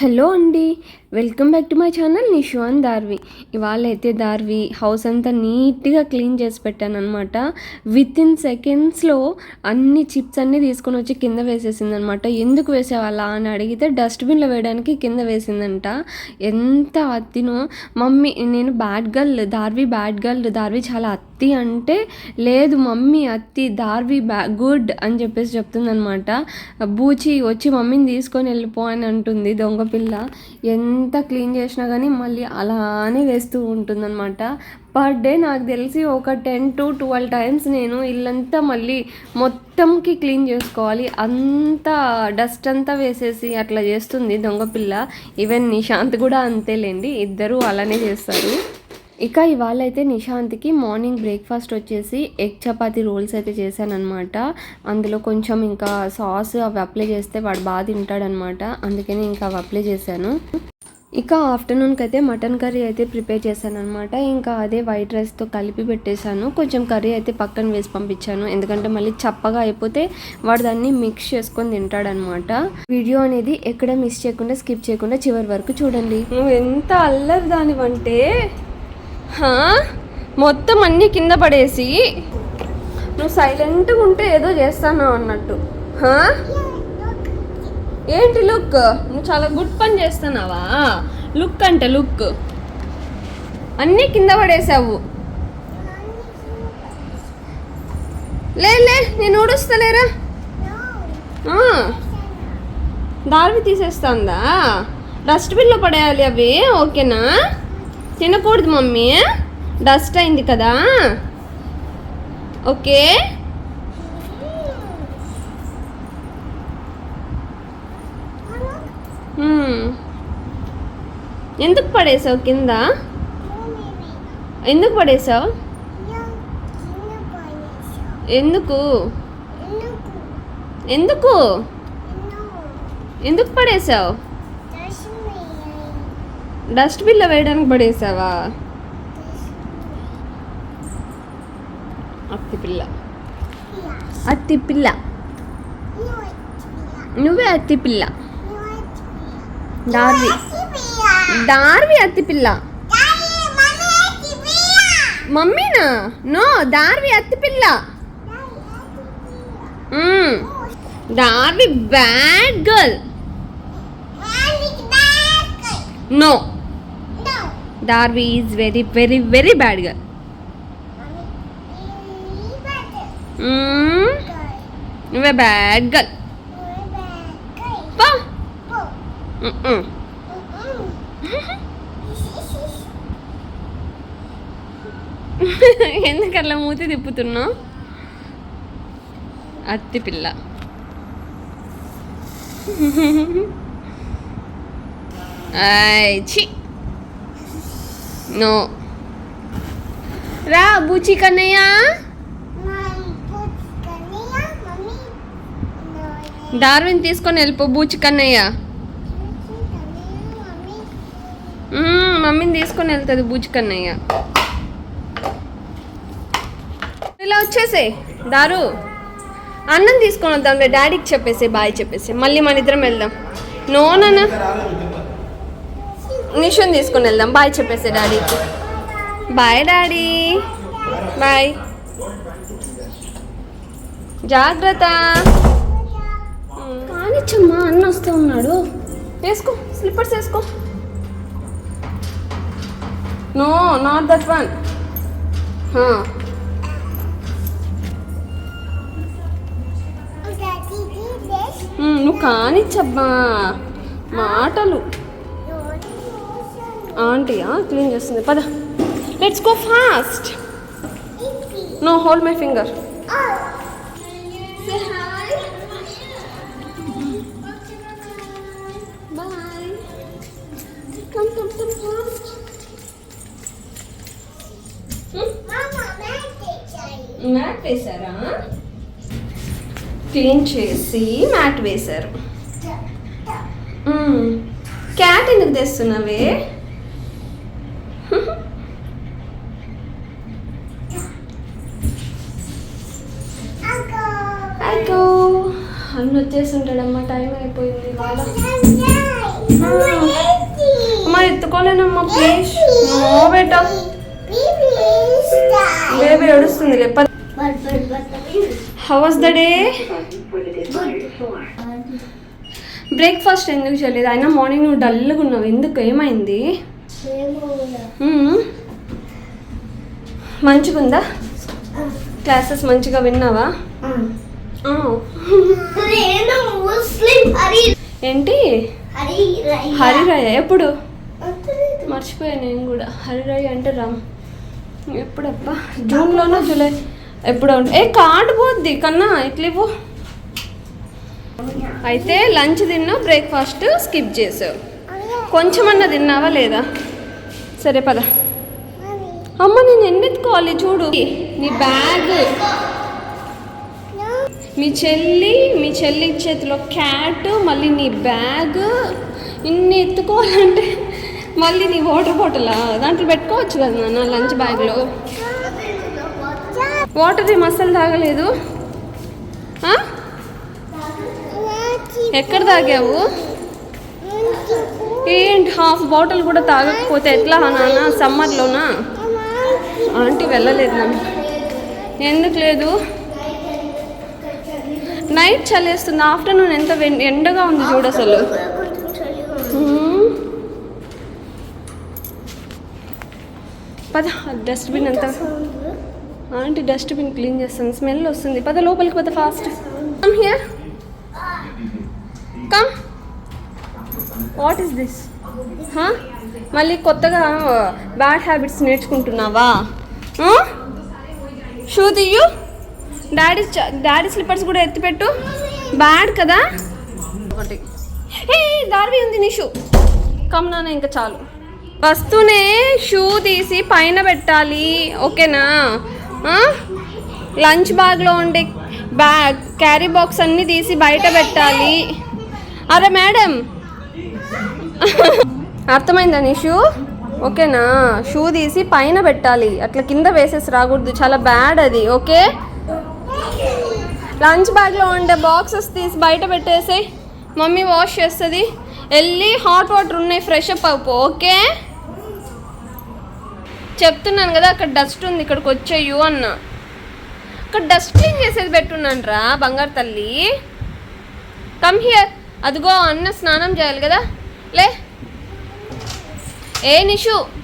Hello అండి. Welcome back to my channel నిషువాన్ Darvi ఇవాళ అయితే దార్వి హౌస్ అంతా నీట్గా క్లీన్ చేసి పెట్టాను అనమాట విత్ ఇన్ సెకండ్స్లో అన్ని చిప్స్ అన్నీ తీసుకొని వచ్చి కింద వేసేసింది అనమాట ఎందుకు వేసేవాళ్ళ అని అడిగితే డస్ట్బిన్లో వేయడానికి కింద వేసిందంట. ఎంత అత్తినో మమ్మీ నేను bad girl Darvi bad girl Darvi చాలా అత్తి అంటే లేదు మమ్మీ అత్తి దార్వి బ్యా గుడ్ అని చెప్పేసి చెప్తుందనమాట బూచి వచ్చి మమ్మీని తీసుకొని వెళ్ళిపో అని అంటుంది దొంగ పిల్ల. ఎంత క్లీన్ చేసినా కానీ మళ్ళీ అలానే వేస్తూ ఉంటుందన్నమాట. పర్ డే నాకు తెలిసి ఒక టెన్ టు ట్వెల్వ్ టైమ్స్ నేను ఇల్లంతా మళ్ళీ మొత్తంకి క్లీన్ చేసుకోవాలి. అంత డస్ట్ అంతా వేసేసి అట్లా చేస్తుంది దొంగ పిల్ల. ఈవెన్ నిశాంత్ కూడా అంతేలేండి ఇద్దరూ అలానే చేస్తారు. ఇక ఇవాళ అయితే నిశాంత్కి మార్నింగ్ బ్రేక్ఫాస్ట్ వచ్చేసి ఎగ్ చపాతీ రోల్స్ అయితే చేశానమాట అందులో కొంచెం ఇంకా సాస్ అవి అప్లై చేస్తే వాడు బాగా తింటాడనమాట అందుకని ఇంకా అవి అప్లై చేశాను. ఇక ఆఫ్టర్నూన్కి అయితే మటన్ కర్రీ అయితే ప్రిపేర్ చేశాను అనమాట ఇంకా అదే వైట్ రైస్తో కలిపి పెట్టేశాను. కొంచెం కర్రీ అయితే పక్కన వేసి పంపించాను. ఎందుకంటే మళ్ళీ చప్పగా అయిపోతే వాడు దాన్ని మిక్స్ చేసుకొని తింటాడనమాట వీడియో అనేది ఎక్కడ మిస్ చేయకుండా స్కిప్ చేయకుండా చివరి వరకు చూడండి. నువ్వు ఎంత అల్లరి దానివంటే హా? మొత్తం అన్నీ కింద పడేసి నువ్వు సైలెంట్గా ఉంటే ఏదో చేస్తాను అన్నట్టు. హా? ఏంటి లుక్? నువ్వు చాలా గుడ్ పని చేస్తున్నావా? లుక్ అంటే లుక్. అన్నీ కింద పడేసావు లే లే నేను ఊడుస్తలేరా? ఆ. దారివి తీసేస్తుందా? డస్ట్బిన్లో పడేయాలి అవి ఓకేనా? తినకూడదు మమ్మీ. డస్ట్ అయింది కదా. ఓకే. ఎందుకు పడేసావు కింద? ఎందుకు పడేసావు? ఎందుకు? ఎందుకు? ఎందుకు పడేసావు? డస్ట్బిన్లో వేయడానికి పడేసావా? అత్తి పిల్ల. అత్తి పిల్ల. నువ్వే అత్తి పిల్ల. డార్వి డార్వి అత్తి పిల్ల. మమ్మీనా? నో దార్వి అత్తి పిల్ల. Darvi bad girl. No. Darvi is very very very bad girl. నువ్వే బ్యాడ్ గర్ల్. మ్మ్. ఎందుకు అట్లా మూతి తిప్పుతున్నావు అత్తి పిల్ల. చి నో. రా బూచి కన్నయ్య. డార్విన్ తీసుకొని వెళ్ళిపో బూచి కన్నయ్య. మమ్మీని తీసుకొని వెళ్తుంది బూచి కన్నయ్య. ఇలా వచ్చేసే దారు. అన్నం తీసుకొని వద్దాం డాడీకి చెప్పేసి బాయ్ చెప్పేసి. మళ్ళీ మన ఇద్దరం వెళ్దాం. నో నాన్న నిషన్ తీసుకొని వెళ్దాం బాయ్ చెప్పేసి డాడీకి. Bye daddy. బాయ్. జాగ్రత్త. కానిచ్చమ్మా అన్న వస్తూ ఉన్నాడు. వేసుకో స్లిప్పర్స్ వేసుకో. నో నాట్ దట్ వన్ నువ్వు కానిచ్చబ్బా. మాటలు. ఆంటీయా? క్లీన్ చేస్తుంది. పద. Let's go fast no hold my finger Come, come, come, come mat వేసారా క్లీన్ చేసి మ్యాట్ వేశారు. క్యాట్ ఎందుకు తెస్తున్నావే? అయ్యో అన్న వచ్చేసి ఉంటాడమ్మా టైం అయిపోయింది వాళ్ళ ఎత్తుకోలేనమ్మా ప్లీజ్ నో బేటా బేబీ ఏడుస్తుంది లేప హౌస్ ద డే బ్రేక్ఫాస్ట్ ఎందుకు చేయలేదు? అయినా మార్నింగ్ నువ్వు డల్గా ఉన్నావు. ఎందుకు? ఏమైంది. మంచిగుందా? క్లాసెస్ మంచిగా విన్నావా? ఏంటి? హరి హరిరాయ ఎప్పుడు? మర్చిపోయా నేను కూడా. హరిరాయ అంటే రామ్. ఎప్పుడబ్బా? జూన్లోనో జూలై ఎప్పుడో ఏ కార్డు పోద్ది కన్నా ఎట్లా ఇవ్వు. అయితే లంచ్ తిన్నా బ్రేక్ఫాస్ట్ స్కిప్ చేసావు కొంచెమన్నా తిన్నావా లేదా? సరే పద. అమ్మ నేను ఎన్నెత్తుకోవాలి చూడు. నీ బ్యాగ్. మీ చెల్లి మీ చెల్లి చేతిలో క్యాట్ మళ్ళీ నీ బ్యాగ్. ఇన్ని ఎత్తుకోవాలంటే మళ్ళీ నీ వాటర్ బాటిల్ దాంట్లో పెట్టుకోవచ్చు కదా నాన్న లంచ్ బ్యాగ్లో? వాటర్ ఏం అస్సలు తాగలేదు? ఎక్కడ తాగావు? ఏంటి హాఫ్ బాటిల్ కూడా తాగకపోతే ఎట్లా నాన్న? సమ్మర్లోనా? ఆంటీ వెళ్ళలేదు నన్ను. ఎందుకు లేదు? నైట్ చలేస్తుంది ఆఫ్టర్నూన్ ఎంత ఎండగా ఉంది చూడు అసలు. పద డస్ట్బిన్ అంతా. ఆంటీ డస్ట్బిన్ క్లీన్ చేస్తుంది స్మెల్ వస్తుంది. పద లోపలికి పద fast come here come what is this మళ్ళీ కొత్తగా బ్యాడ్ హ్యాబిట్స్ నేర్చుకుంటున్నావా? షూ తీయు డాడీ డాడీ స్లిప్పర్స్ కూడా ఎత్తిపెట్టు. బ్యాడ్ కదా? ఒకటి. ఏ దార్వి ఉంది నీ షూ కమ్ నాన్న ఇంకా చాలు. వస్తూనే షూ తీసి పైన పెట్టాలి ఓకేనా? లంచ్ బ్యాగ్లో ఉండే బ్యాగ్ క్యారీ బాక్స్ అన్నీ తీసి బయట పెట్టాలి. అరే మేడం. అర్థమైందా నీ షూ? ఓకేనా? షూ తీసి పైన పెట్టాలి. అట్లా కింద వేసేసి రాకూడదు. చాలా బ్యాడ్ అది ఓకే? లంచ్ బ్యాగ్లో ఉండే బాక్సెస్ తీసి బయట పెట్టేసాయి. మమ్మీ వాష్ చేస్తుంది. వెళ్ళి హాట్ వాటర్ ఉన్నాయి ఫ్రెష్ అప్ అవుపో ఓకే? చెప్తున్నాను కదా అక్కడ డస్ట్ ఉంది ఇక్కడికి వచ్చేయు అన్న. అక్కడ డస్ట్ క్లీన్ చేసేది పెట్టున్నాను రా బంగారు తల్లి. కమ్ హియర్ అదిగో అన్న స్నానం చేయాలి కదా. లే. ఏ నిషు.